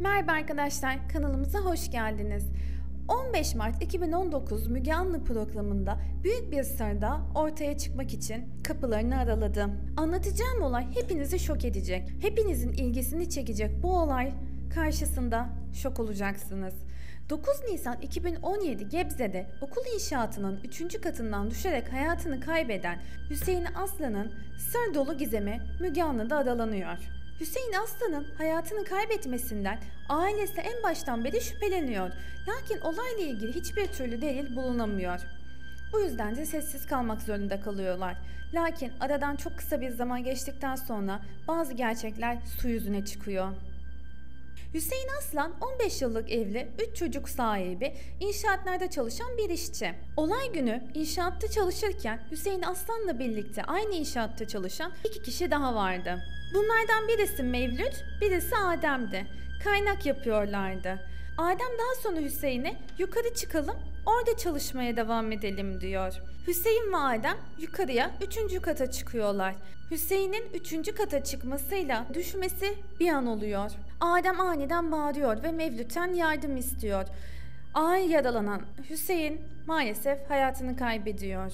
Merhaba arkadaşlar, kanalımıza hoş geldiniz. 15 Mart 2019 Müge Anlı programında büyük bir sırda ortaya çıkmak için kapılarını araladı. Anlatacağım olay hepinizi şok edecek. Hepinizin ilgisini çekecek bu olay karşısında şok olacaksınız. 9 Nisan 2017 Gebze'de okul inşaatının 3. katından düşerek hayatını kaybeden Hüseyin Aslan'ın sır dolu gizemi Müge Anlı'da adalanıyor. Hüseyin Aslan'ın hayatını kaybetmesinden ailesi en baştan beri şüpheleniyor. Lakin olayla ilgili hiçbir türlü delil bulunamıyor. Bu yüzden de sessiz kalmak zorunda kalıyorlar. Lakin aradan çok kısa bir zaman geçtikten sonra bazı gerçekler su yüzüne çıkıyor. Hüseyin Aslan 15 yıllık evli, 3 çocuk sahibi, inşaatlarda çalışan bir işçi. Olay günü inşaatta çalışırken Hüseyin Aslan'la birlikte aynı inşaatta çalışan iki kişi daha vardı. Bunlardan birisi Mevlüt, birisi Adem'di. Kaynak yapıyorlardı. Adem daha sonra Hüseyin'e yukarı çıkalım, orada çalışmaya devam edelim diyor. Hüseyin ve Adem yukarıya üçüncü kata çıkıyorlar. Hüseyin'in üçüncü kata çıkmasıyla düşmesi bir an oluyor. Adem aniden bağırıyor ve Mevlüt'ten yardım istiyor. Ağır yaralanan Hüseyin maalesef hayatını kaybediyor.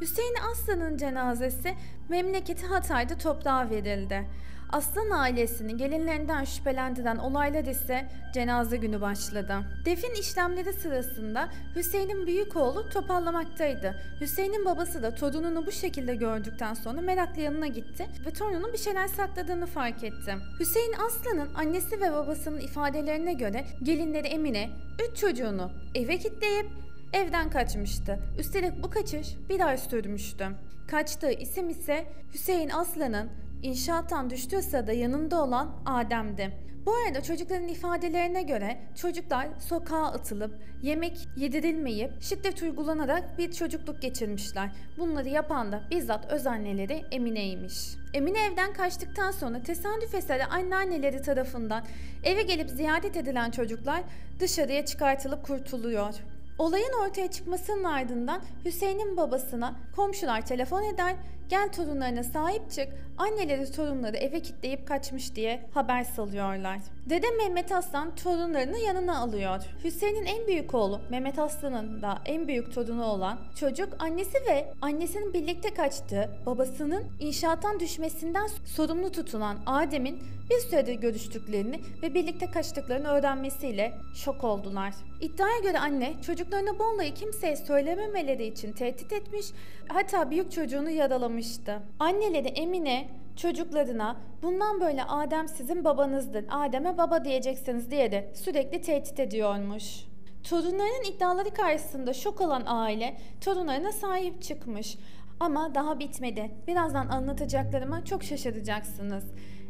Hüseyin Aslan'ın cenazesi memleketi Hatay'da toprağa verildi. Aslan ailesini gelinlerinden şüphelendiren olaylar ise cenaze günü başladı. Defin işlemleri sırasında Hüseyin'in büyük oğlu topallamaktaydı. Hüseyin'in babası da torununu bu şekilde gördükten sonra meraklı yanına gitti ve torununun bir şeyler sakladığını fark etti. Hüseyin Aslan'ın annesi ve babasının ifadelerine göre gelinleri Emine üç çocuğunu eve kilitleyip evden kaçmıştı. Üstelik bu kaçış bir ay sürmüştü. Kaçtığı isim ise Hüseyin Aslan'ın inşaattan düştüğü sırada yanında olan Adem'di. Bu arada çocukların ifadelerine göre çocuklar sokağa atılıp yemek yedirilmeyip şiddet uygulanarak bir çocukluk geçirmişler. Bunları yapan da bizzat öz anneleri Emine'ymiş. Emine evden kaçtıktan sonra tesadüf eseri anneanneleri tarafından eve gelip ziyaret edilen çocuklar dışarıya çıkartılıp kurtuluyor. Olayın ortaya çıkmasının ardından Hüseyin'in babasına komşular telefon eder, gel torunlarına sahip çık, anneleri torunları eve kitleyip kaçmış diye haber salıyorlar. Dede Mehmet Aslan torunlarını yanına alıyor. Hüseyin'in en büyük oğlu Mehmet Aslan'ın da en büyük torunu olan çocuk annesi ve annesinin birlikte kaçtığı babasının inşaattan düşmesinden sorumlu tutulan Adem'in bir süredir görüştüklerini ve birlikte kaçtıklarını öğrenmesiyle şok oldular. İddiaya göre anne çocuklarına bu olayı kimseye söylememeleri için tehdit etmiş hatta büyük çocuğunu yaralamıştı. Anneleri Emine çocuklarına bundan böyle Adem sizin babanızdır, Adem'e baba diyeceksiniz diye de sürekli tehdit ediyormuş. Torunlarının iddiaları karşısında şok olan aile torunlarına sahip çıkmış. Ama daha bitmedi. Birazdan anlatacaklarıma çok şaşıracaksınız.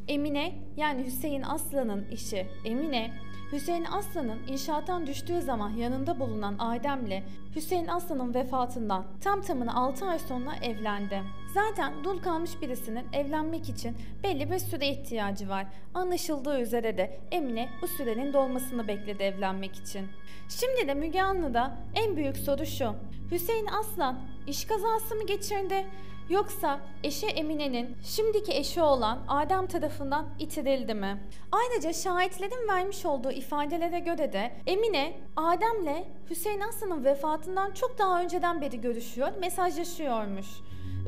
Emine yani Hüseyin Aslan'ın işi Emine Hüseyin Aslan'ın inşaattan düştüğü zaman yanında bulunan Adem'le Hüseyin Aslan'ın vefatından tam tamına 6 ay sonra evlendi. Zaten dul kalmış birisinin evlenmek için belli bir süre ihtiyacı var. Anlaşıldığı üzere de Emine bu sürenin dolmasını bekledi evlenmek için. Şimdi de Müge Anlı'da en büyük soru şu. Hüseyin Aslan iş kazası mı geçirdi Yoksa eşi Emine'nin şimdiki eşi olan Adem tarafından itirildi mi? Ayrıca şahitlerin vermiş olduğu ifadelere göre de Emine Adem'le Hüseyin Aslan'ın vefatından çok daha önceden beri görüşüyor, mesajlaşıyormuş.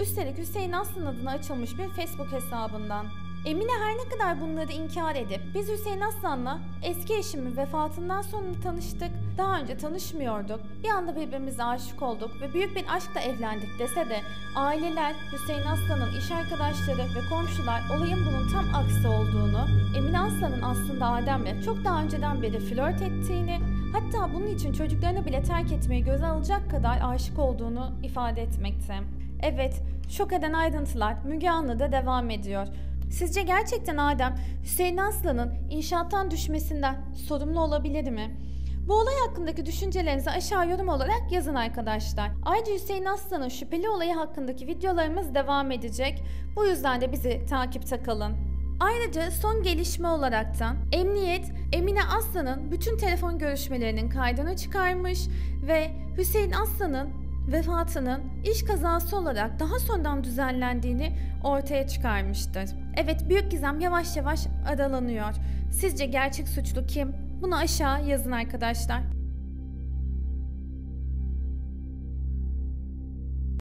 Üstelik Hüseyin Aslan adına açılmış bir Facebook hesabından. Emine her ne kadar bunları inkar edip biz Hüseyin Aslan'la eski eşimin vefatından sonra tanıştık. Daha önce tanışmıyorduk. Bir anda birbirimize aşık olduk ve büyük bir aşkla evlendik dese de aileler, Hüseyin Aslan'ın iş arkadaşları ve komşular olayın bunun tam aksi olduğunu, Emine Aslan'ın aslında Adem'le çok daha önceden beri flört ettiğini, hatta bunun için çocuklarını bile terk etmeyi göze alacak kadar aşık olduğunu ifade etmekte. Evet, şok eden ayrıntılar Müge Anlı'da devam ediyor. Sizce gerçekten Adem Hüseyin Aslan'ın inşaattan düşmesinden sorumlu olabilir mi? Bu olay hakkındaki düşüncelerinizi aşağı yorum olarak yazın arkadaşlar. Ayrıca Hüseyin Aslan'ın şüpheli olayı hakkındaki videolarımız devam edecek. Bu yüzden de bizi takipte kalın. Ayrıca son gelişme olaraktan Emniyet Emine Aslan'ın bütün telefon görüşmelerinin kaydını çıkarmış ve Hüseyin Aslan'ın vefatının iş kazası olarak daha sonradan düzenlendiğini ortaya çıkarmıştır. Evet büyük gizem yavaş yavaş aralanıyor. Sizce gerçek suçlu kim? Bunu aşağı yazın arkadaşlar.